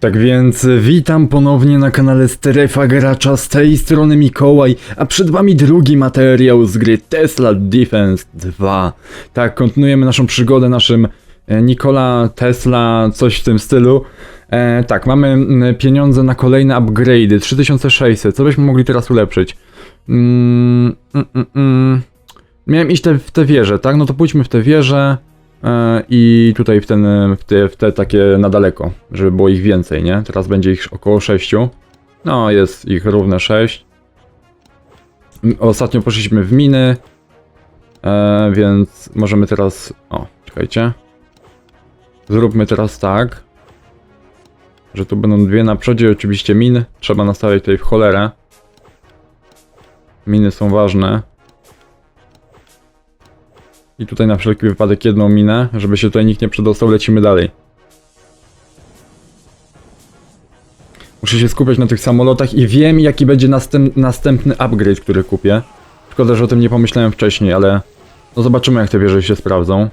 Tak więc witam ponownie na kanale Strefa Gracza, z tej strony Mikołaj, a przed wami drugi materiał z gry Tesla Defense 2. Tak, kontynuujemy naszą przygodę naszym e, Nikola Tesla, coś w tym stylu. E, tak, mamy pieniądze na kolejne upgrade'y, 3600, co byśmy mogli teraz ulepszyć? Mm, mm, mm, mm. Miałem iść te, w te wieże, tak? No to pójdźmy w te wieże. E, I tutaj w, ten, w, te, w te takie na daleko, żeby było ich więcej, nie? Teraz będzie ich około 6. No, jest ich równe 6. M- Ostatnio poszliśmy w miny, e, więc możemy teraz... O, czekajcie. Zróbmy teraz tak, że tu będą dwie na przodzie, oczywiście min. Trzeba nastawiać tutaj w cholerę. Miny są ważne. I tutaj na wszelki wypadek jedną minę, żeby się tutaj nikt nie przedostał, lecimy dalej. Muszę się skupiać na tych samolotach i wiem jaki będzie następ, następny upgrade, który kupię. Szkoda, że o tym nie pomyślałem wcześniej, ale no zobaczymy jak te wieże się sprawdzą.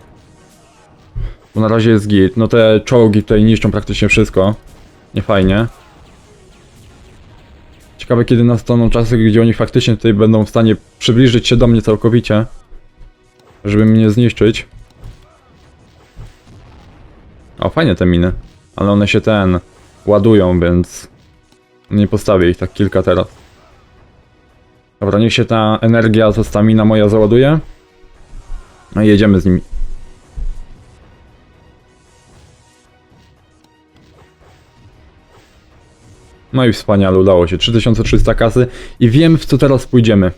Bo na razie jest git. No te czołgi tutaj niszczą praktycznie wszystko. Nie fajnie. Ciekawe kiedy nastaną czasy, gdzie oni faktycznie tutaj będą w stanie przybliżyć się do mnie całkowicie żeby mnie zniszczyć. O, fajnie te miny. Ale one się ten ładują, więc nie postawię ich tak kilka teraz. Dobra, niech się ta energia, ta stamina moja załaduje. No i jedziemy z nimi. No i wspaniale, udało się. 3300 kasy i wiem w co teraz pójdziemy.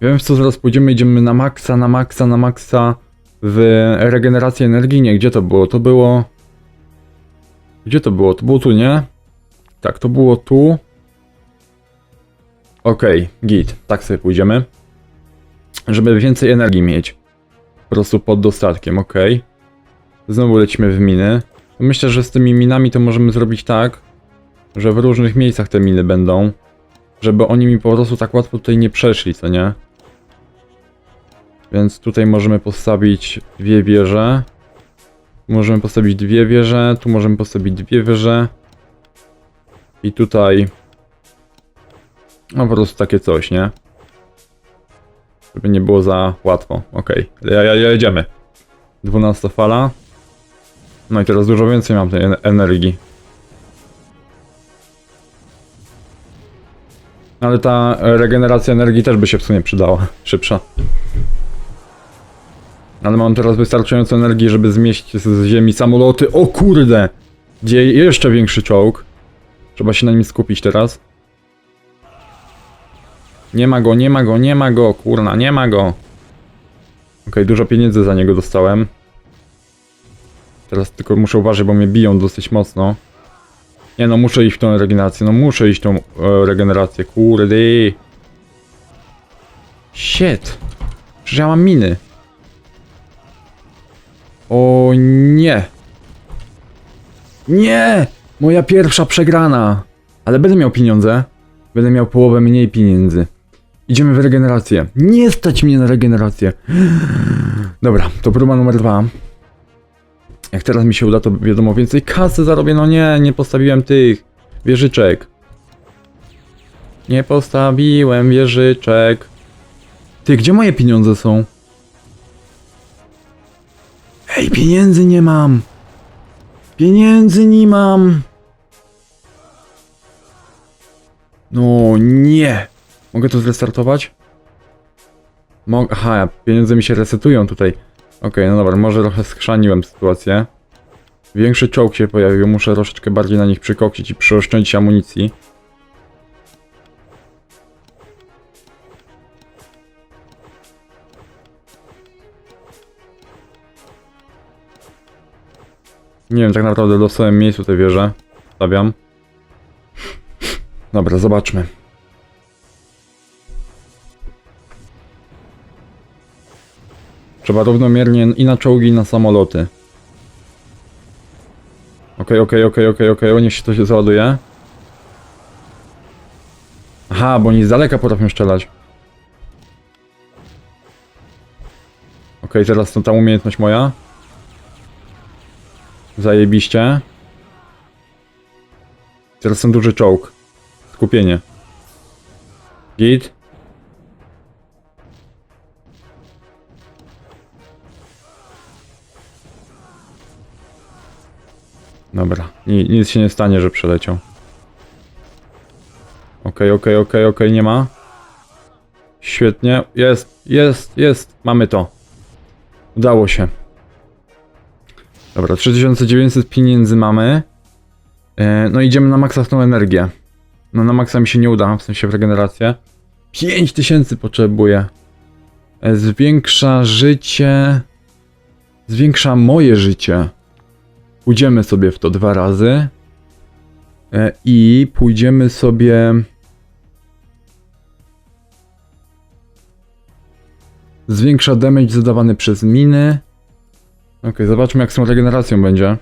Wiem w co zaraz pójdziemy, idziemy na maksa, na maksa, na maksa w regenerację energii. Nie, gdzie to było? To było... Gdzie to było? To było tu, nie? Tak, to było tu. Okej, git. Tak sobie pójdziemy. Żeby więcej energii mieć. Po prostu pod dostatkiem, okej. Znowu lecimy w miny. Myślę, że z tymi minami to możemy zrobić tak, że w różnych miejscach te miny będą. Żeby oni mi po prostu tak łatwo tutaj nie przeszli, co nie? Więc tutaj możemy postawić dwie wieże. Możemy postawić dwie wieże, tu możemy postawić dwie wieże. I tutaj... No po prostu takie coś, nie? Żeby nie było za łatwo. Okej, okay. jedziemy. 12 fala. No i teraz dużo więcej mam tej en- energii. Ale ta regeneracja energii też by się w sumie przydała. Szybsza. Ale mam teraz wystarczająco energii, żeby zmieścić z ziemi samoloty. O kurde! Gdzie jeszcze większy czołg. Trzeba się na nim skupić teraz. Nie ma go, nie ma go, nie ma go, kurna, nie ma go. Okej, dużo pieniędzy za niego dostałem. Teraz tylko muszę uważać, bo mnie biją dosyć mocno. Nie no, muszę iść w tą regenerację, no muszę iść w tą e, regenerację, kurde. Shit. Przecież ja mam miny. O nie. Nie! Moja pierwsza przegrana. Ale będę miał pieniądze. Będę miał połowę mniej pieniędzy. Idziemy w regenerację. Nie stać mnie na regenerację. Dobra, to próba numer dwa. Jak teraz mi się uda, to wiadomo, więcej kasy zarobię. No nie, nie postawiłem tych wieżyczek. Nie postawiłem wieżyczek. Ty, gdzie moje pieniądze są? Ej, pieniędzy nie mam. Pieniędzy nie mam. No nie. Mogę to zrestartować? Mogę. Aha, pieniądze mi się resetują tutaj. Okej, no dobra, może trochę skrzaniłem sytuację. Większy czołg się pojawił, muszę troszeczkę bardziej na nich przykoksić i przyoszczędzić amunicji. Nie wiem, tak naprawdę w samym miejscu te wieże. Stawiam. Dobra, zobaczmy. Trzeba równomiernie i na czołgi, i na samoloty. Okej, okej, okej, okej, okej, o niech się to się załaduje. Aha, bo oni z daleka potrafią strzelać. Okej, teraz to ta umiejętność moja. Zajebiście. Teraz ten duży czołg. Skupienie. Git. Dobra, Ni nic się nie stanie, że przeleciał. Okej, okej, okej, okej, nie ma. Świetnie, jest, jest, jest, mamy to. Udało się. Dobra, 3900 pieniędzy mamy. E, no idziemy na maksa w tą energię. No na maksa mi się nie uda, w sensie w regenerację. 5000 potrzebuję. E, Zwiększa życie. Zwiększa moje życie. Pójdziemy sobie w to dwa razy. E, I pójdziemy sobie. Zwiększa damage zadawany przez miny. Okej, zobaczmy jak z tą regeneracją będzie.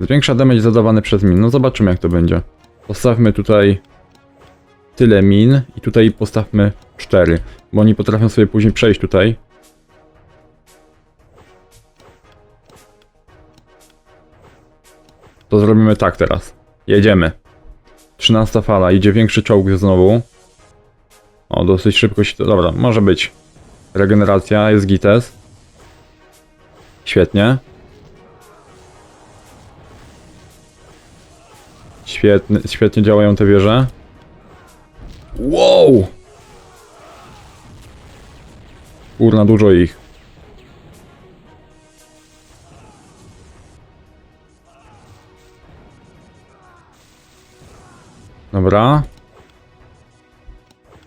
Zwiększa damage zadawany przez min. No zobaczymy jak to będzie. Postawmy tutaj tyle min i tutaj postawmy 4, bo oni potrafią sobie później przejść tutaj. To zrobimy tak teraz. Jedziemy. 13 fala, idzie większy czołg znowu. O, dosyć szybko się to... Dobra, może być. Regeneracja, jest gites. Świetnie. Świetnie, świetnie działają te wieże. Wow! Kurna, dużo ich. Dobra.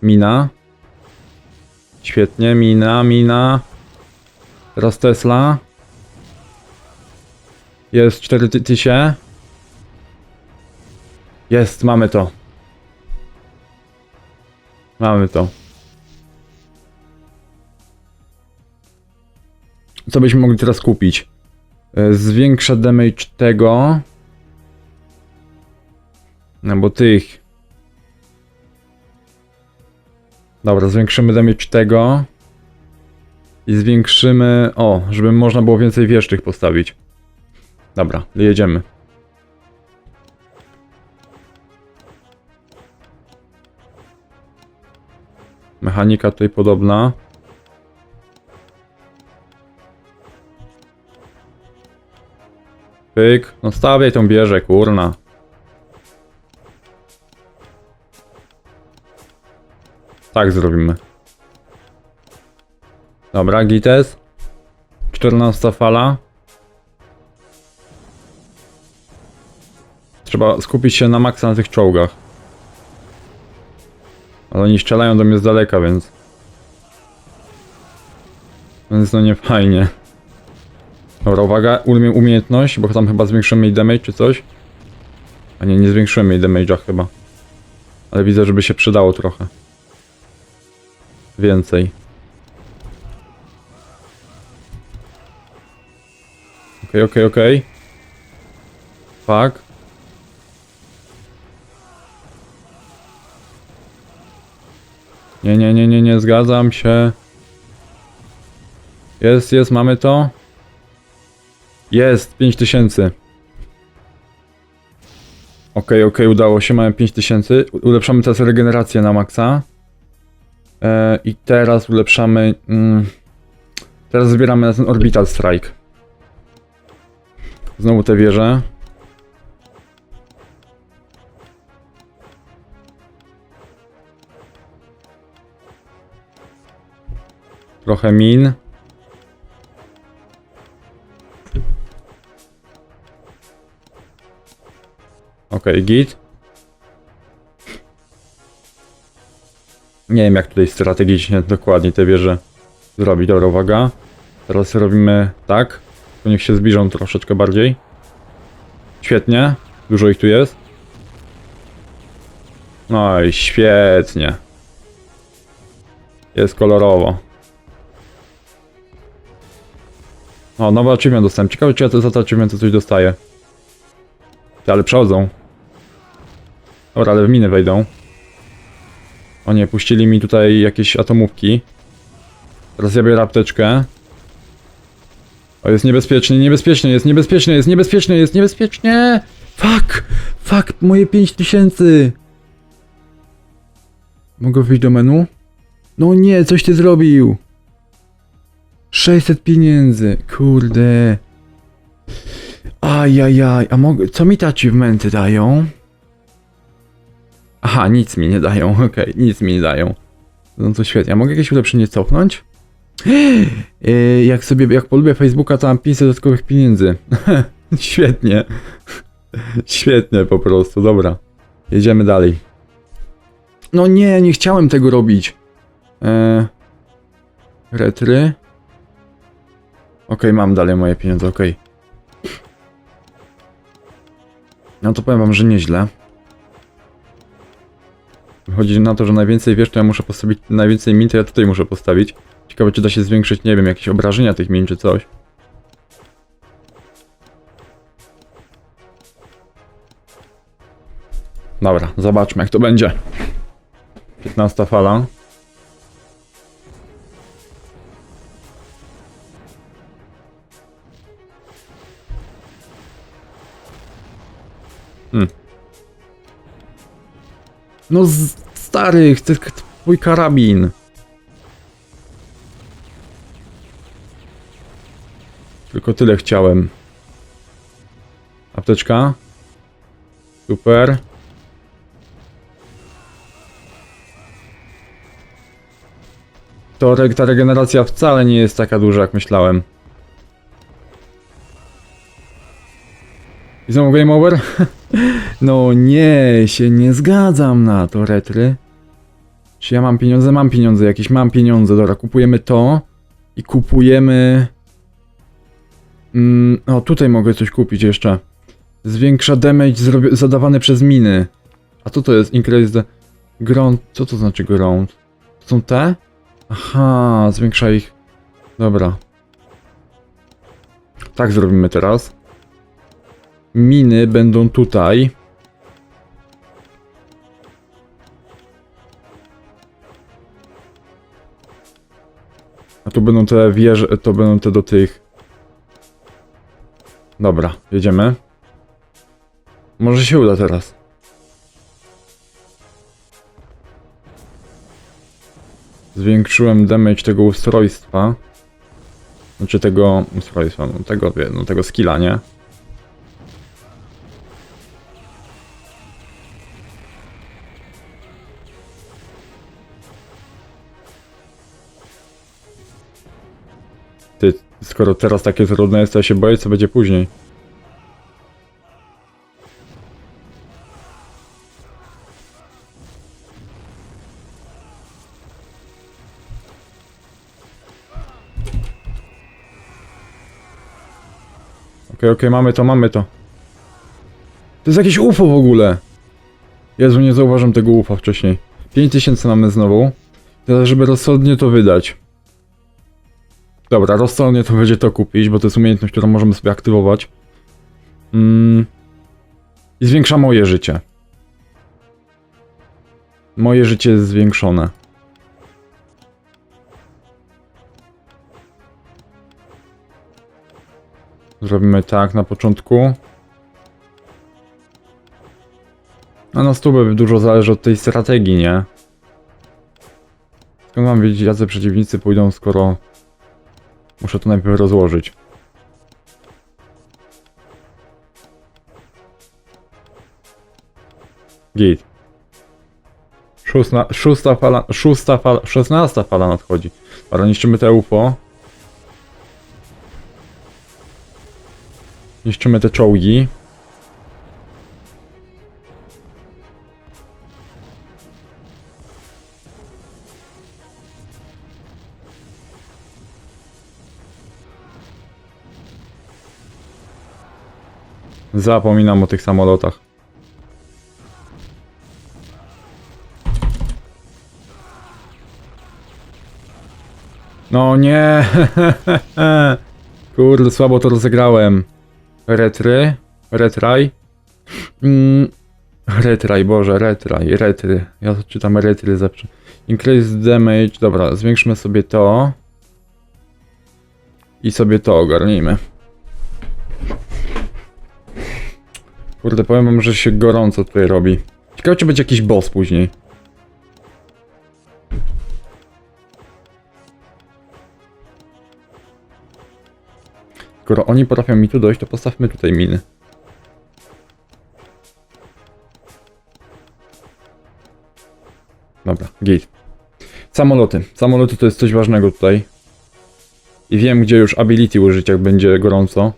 Mina. Świetnie, mina, mina. Teraz Tesla. Jest 4000. Jest, mamy to. Mamy to. Co byśmy mogli teraz kupić? E, Zwiększa damage tego. No bo tych. Dobra, zwiększymy damage tego. I zwiększymy. O, żeby można było więcej wież tych postawić. Dobra, jedziemy. Mechanika tutaj podobna. Pyk. No stawiaj tą wieżę, kurna. Tak zrobimy. Dobra, Gites. 14 fala. Trzeba skupić się na maksa na tych czołgach. Ale oni strzelają do mnie z daleka, więc... Więc no nie fajnie. Dobra, uwaga, umie umiejętność, bo tam chyba zwiększymy jej damage czy coś. A nie, nie zwiększymy jej damage'a chyba. Ale widzę, żeby się przydało trochę. Więcej. Okej, okej, okej. Fuck. Nie, nie, nie, nie, nie, zgadzam się. Jest, jest, mamy to. Jest, 5000. Okej, okej, udało się, mamy 5000. U- Ulepszamy teraz regenerację na maksa. E, I teraz ulepszamy... Mm, teraz zbieramy na ten Orbital Strike. Znowu te wieże. Trochę min. Okej, git. Nie wiem jak tutaj strategicznie dokładnie te wieże zrobić. Dobra, uwaga. Teraz robimy tak. To niech się zbliżą troszeczkę bardziej. Świetnie. Dużo ich tu jest. No i świetnie. Jest kolorowo. O, nowy achievement dostałem. Ciekawe, czy ja to za te achievementy coś dostaję. Ale przechodzą. Dobra, ale w miny wejdą. O nie, puścili mi tutaj jakieś atomówki. Teraz ja biorę apteczkę. O, jest niebezpiecznie, niebezpiecznie, jest niebezpiecznie, jest niebezpiecznie, jest niebezpiecznie! Fuck! Fuck, moje 5000! Mogę wyjść do menu? No nie, coś ty zrobił! 600 pieniędzy, kurde. Ajajaj, a mogę, co mi te achievementy dają? Aha, nic mi nie dają, okej, nic mi nie dają. No to świetnie, a mogę jakieś ulepszenie cofnąć? Yy, jak sobie, jak polubię Facebooka, to mam 500 dodatkowych pieniędzy. Świetnie. Świetnie po prostu, dobra. Jedziemy dalej. No nie, nie chciałem tego robić. Eee, retry. Okej, mam dalej moje pieniądze, okej. No to powiem wam, że nieźle. Chodzi na to, że najwięcej wiesz, to ja muszę postawić, najwięcej min to ja tutaj muszę postawić. Ciekawe, czy da się zwiększyć, nie wiem, jakieś obrażenia tych min, czy coś. Dobra, zobaczmy jak to będzie. 15 fala. Hmm. No z- stary, chcę k- twój karabin. Tylko tyle chciałem. Apteczka. Super. To ta regeneracja wcale nie jest taka duża, jak myślałem. I znowu game over? no nie, się nie zgadzam na to, retry. Czy ja mam pieniądze? Mam pieniądze jakieś, mam pieniądze. Dobra, kupujemy to. I kupujemy... Mm, o, tutaj mogę coś kupić jeszcze. Zwiększa damage zadawany przez miny. A co to jest? Increase the ground. Co to znaczy ground? To są te? Aha, zwiększa ich. Dobra. Tak zrobimy teraz. Miny będą tutaj. Tu będą te wieże, to będą te do tych. Dobra, jedziemy. Może się uda teraz. Zwiększyłem damage tego ustrojstwa. Znaczy tego ustrojstwa, no tego, no tego skilla, nie? Ty, skoro teraz takie trudne jest, to ja się boję, co będzie później. Okej, okej, mamy to, mamy to. To jest jakieś UFO w ogóle. Jezu, nie zauważam tego UFO wcześniej. 5000 mamy znowu. Teraz, żeby rozsądnie to wydać. Dobra, rozsądnie to będzie to kupić, bo to jest umiejętność, którą możemy sobie aktywować. Mm. I zwiększa moje życie. Moje życie jest zwiększone. Zrobimy tak na początku. A no stówy dużo zależy od tej strategii, nie? Skąd mam wiedzieć, jacy przeciwnicy pójdą, skoro muszę to najpierw rozłożyć. Git. Szósta, szósta fala, szósta fala, szesnasta fala nadchodzi. Ale niszczymy te UFO. Niszczymy te czołgi. Zapominam o tych samolotach. No nie. Kurde, słabo to rozegrałem. Retry. Retraj. Mm. Retraj, boże, retraj, retry. Ja to czytam retry zawsze. Increase damage. Dobra, zwiększmy sobie to. I sobie to ogarnijmy. Kurde, powiem wam, że się gorąco tutaj robi. Ciekawe, czy będzie jakiś boss później. Skoro oni potrafią mi tu dojść, to postawmy tutaj miny. Dobra, git. Samoloty. Samoloty to jest coś ważnego tutaj. I wiem, gdzie już ability użyć, jak będzie gorąco.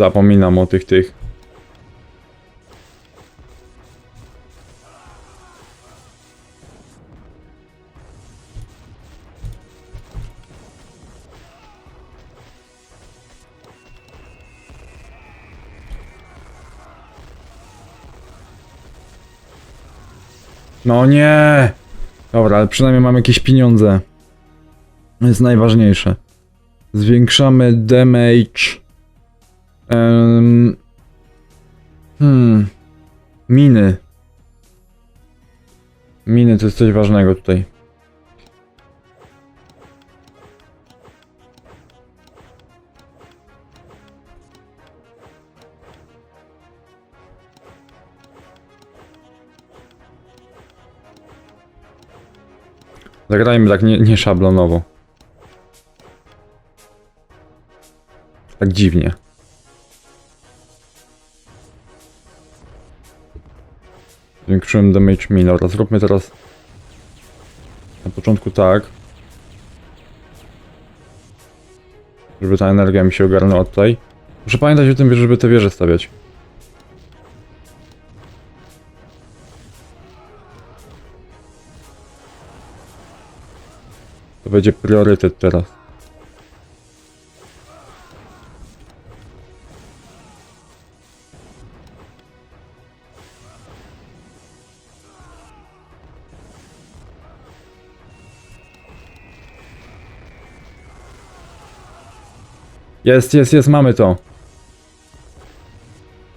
Zapominam o tych tych. No nie! Dobra, ale przynajmniej mamy jakieś pieniądze. To jest najważniejsze. Zwiększamy damage. Em, hmm. Miny. Miny to jest coś ważnego tutaj. Zagrajmy tak nie, nie szablonowo. Tak dziwnie. Zwiększyłem damage minor. Zróbmy teraz na początku tak. Żeby ta energia mi się ogarnęła tutaj. Muszę pamiętać o tym, żeby te wieże stawiać. To będzie priorytet teraz. Jest, jest, jest, mamy to.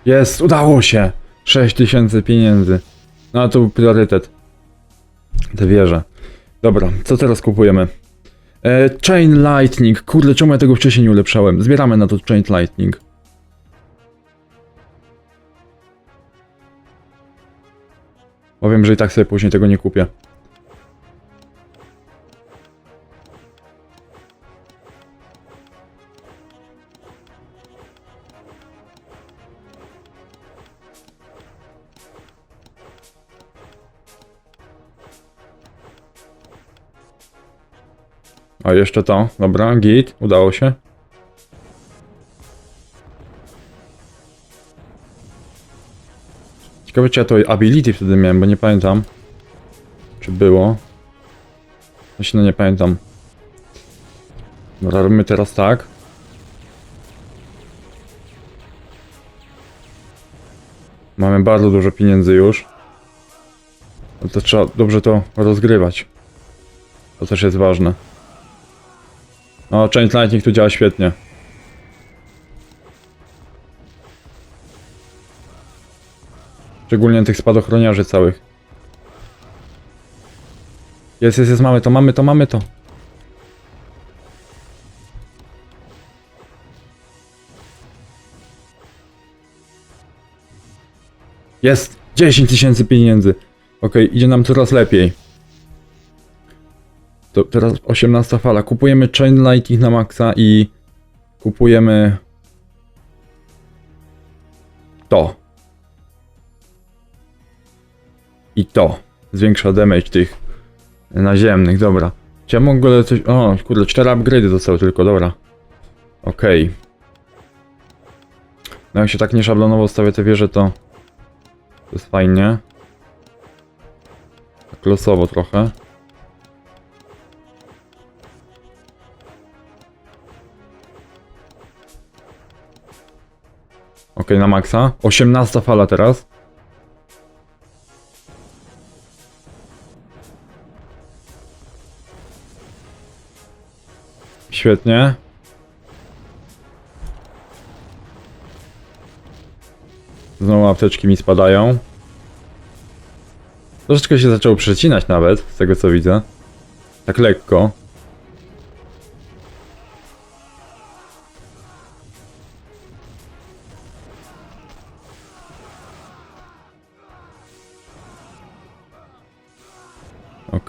Jest, udało się. 6000 pieniędzy. No to był priorytet. Te wieże. Dobra, co teraz kupujemy? E, Chain Lightning. Kurde, czemu ja tego wcześniej nie ulepszałem? Zbieramy na to Chain Lightning. Bo wiem, że i tak sobie później tego nie kupię. A jeszcze to. Dobra, git. Udało się. Ciekawe czy ja to ability wtedy miałem, bo nie pamiętam. Czy było? Właśnie no nie pamiętam. Dobra, robimy teraz tak. Mamy bardzo dużo pieniędzy już. Ale to trzeba dobrze to rozgrywać. To też jest ważne. No, Chain Lightning tu działa świetnie. Szczególnie tych spadochroniarzy całych. Jest, jest, jest, mamy to, mamy to, mamy to. Jest! 10 tysięcy pieniędzy. Okej, idzie nam coraz lepiej. To teraz 18 fala. Kupujemy Chain Lightning na maksa i kupujemy to. I to. Zwiększa damage tych naziemnych, dobra. Czy ja mogę coś... O, kurde, 4 upgrade'y zostały tylko, dobra. Okej. No jak się tak nieszablonowo stawię te wieże, to... To jest fajnie. Tak losowo trochę. Ok, na maksa. 18 fala teraz. Świetnie. Znowu apteczki mi spadają. Troszeczkę się zaczął przecinać nawet, z tego co widzę. Tak lekko.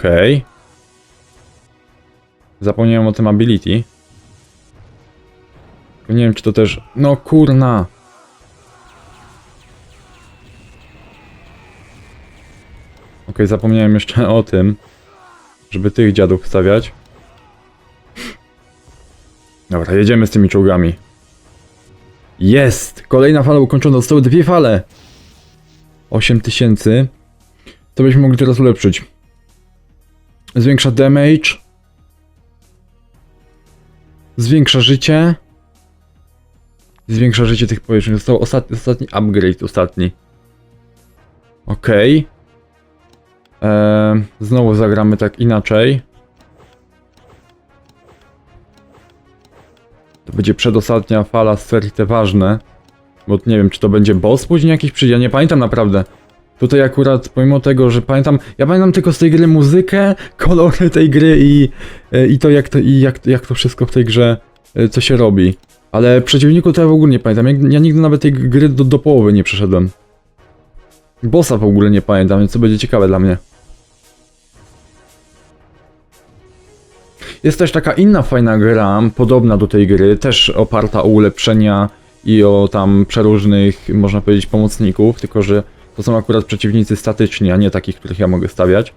Okej. Zapomniałem o tym ability. Nie wiem, czy to też... No kurna! Okej, zapomniałem jeszcze o tym, żeby tych dziadów wstawiać. Dobra, jedziemy z tymi czołgami. Jest! Kolejna fala ukończona, zostały dwie fale! 8000. To byśmy mogli teraz ulepszyć. Zwiększa damage. Zwiększa życie. Zwiększa życie tych powierzchni. Został ostatni, ostatni upgrade, ostatni. Okej. Eee, znowu zagramy tak inaczej. To będzie przedostatnia fala z serii te ważne. Bo nie wiem, czy to będzie boss później jakiś przyjdzie. Ja nie pamiętam naprawdę. Tutaj akurat, pomimo tego, że pamiętam, ja pamiętam tylko z tej gry muzykę, kolory tej gry i, e, i to, jak to, i jak, jak to wszystko w tej grze, e, co się robi. Ale przeciwniku to ja w ogóle nie pamiętam. Ja, ja nigdy nawet tej gry do, do połowy nie przeszedłem. Bossa w ogóle nie pamiętam, więc to będzie ciekawe dla mnie. Jest też taka inna fajna gra, podobna do tej gry, też oparta o ulepszenia i o tam przeróżnych, można powiedzieć, pomocników, tylko że to są akurat przeciwnicy statyczni, a nie takich, których ja mogę stawiać.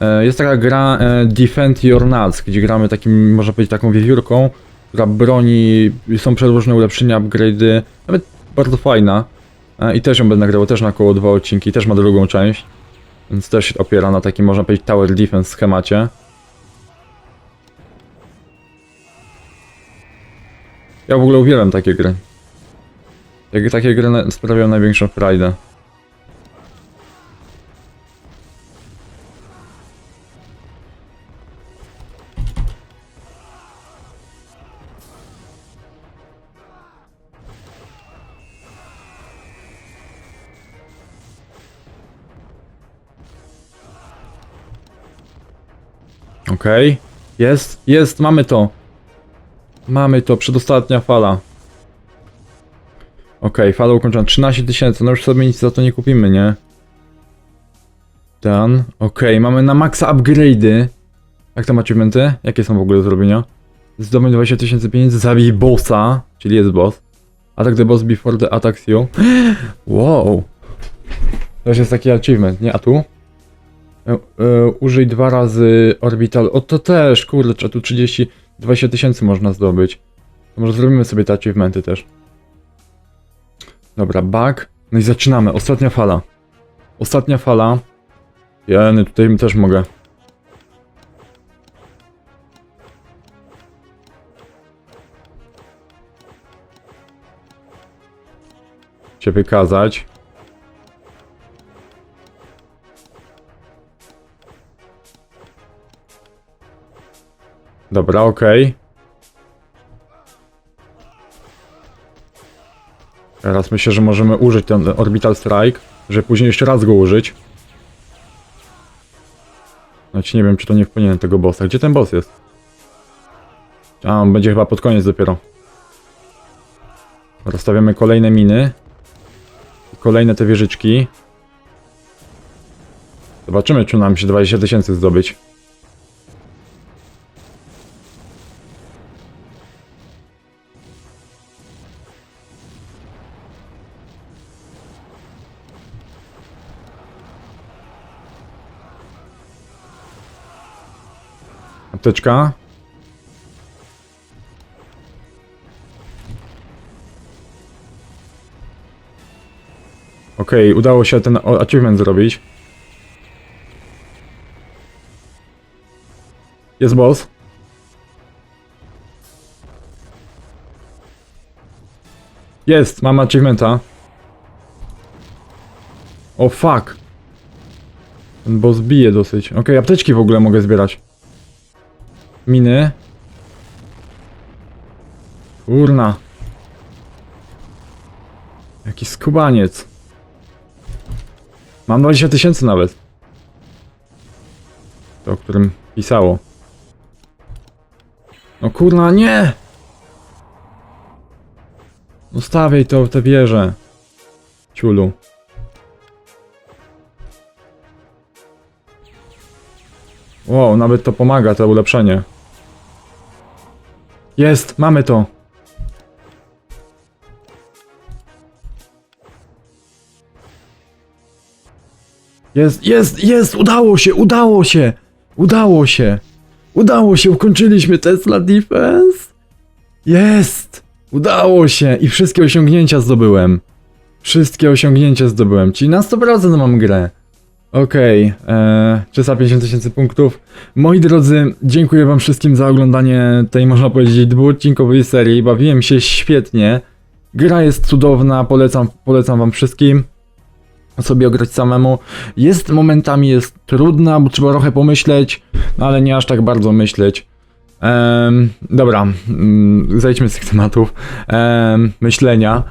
E, Jest taka gra e, Defend Your Nuts, gdzie gramy takim, można powiedzieć, taką wiewiórką, która broni, są przeróżne ulepszenia, upgrade'y, nawet bardzo fajna. E, I też ją będę grał, też na około dwa odcinki, też ma drugą część. Więc też się opiera na takim, można powiedzieć, Tower Defense schemacie. Ja w ogóle uwielbiam takie gry. Takie gry sprawiają największą frajdę. Okej. Jest, jest, mamy to. Mamy to, przedostatnia fala. Okej, fala ukończona. 13 tysięcy, no już sobie nic za to nie kupimy, nie? Ten. Okej, mamy na maksa upgrade'y. Jak tam achievementy? Jakie są w ogóle do zrobienia? Zdobądź 20 tysięcy pieniędzy, zabij bossa, czyli jest boss. Attack the boss before the attacks you. Wow. To już jest taki achievement, nie? A tu? E, e, użyj dwa razy orbital. O to też, kurde, a tu 30, 20 tysięcy można zdobyć. Może zrobimy sobie te achievementy też. Dobra, bug. No i zaczynamy. Ostatnia fala. Ostatnia fala. Ja tutaj też mogę. Się wykazać. Dobra, okej. Teraz myślę, że możemy użyć ten Orbital Strike, żeby później jeszcze raz go użyć. Znaczy nie wiem, czy to nie wpłynie tego bossa. Gdzie ten boss jest? A, on będzie chyba pod koniec dopiero. Rozstawiamy kolejne miny. Kolejne te wieżyczki. Zobaczymy, czy nam się 20 tysięcy zdobyć. Apteczka. Okej, udało się ten achievement zrobić. Jest boss. Jest, mam achievementa. O fuck. Ten boss bije dosyć. Okej, apteczki w ogóle mogę zbierać. Miny. Kurna. Jaki skubaniec. Mam 20 tysięcy nawet. To, o którym pisało. No kurna, nie! Ustawiaj to tę wieżę. Ciulu. Wow, nawet to pomaga, to ulepszenie. Jest, mamy to. Jest, jest, jest, udało się, udało się, udało się, udało się, ukończyliśmy Tesla Defense. Jest, udało się i wszystkie osiągnięcia zdobyłem. Wszystkie osiągnięcia zdobyłem, czyli na 100% mam grę. Okej, okay, 350 tysięcy punktów. Moi drodzy, dziękuję wam wszystkim za oglądanie tej, można powiedzieć, dwuodcinkowej serii. Bawiłem się świetnie. Gra jest cudowna, polecam, polecam wam wszystkim sobie ograć samemu. Jest momentami jest trudna, bo trzeba trochę pomyśleć, no ale nie aż tak bardzo myśleć. Em, dobra, mm, zejdźmy z tych tematów em, myślenia.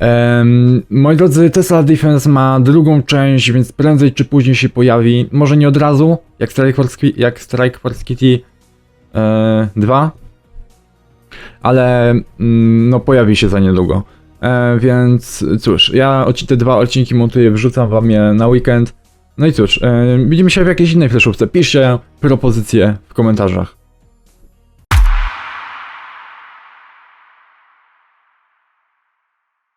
Em, moi drodzy, Tesla Defense ma drugą część, więc prędzej czy później się pojawi. Może nie od razu, jak Strike Force, jak Strike Force Kitty e, 2, ale mm, no pojawi się za niedługo. E, więc cóż, ja te dwa odcinki montuję, wrzucam wam je na weekend. No i cóż, e, widzimy się w jakiejś innej fleszówce. Piszcie propozycje w komentarzach.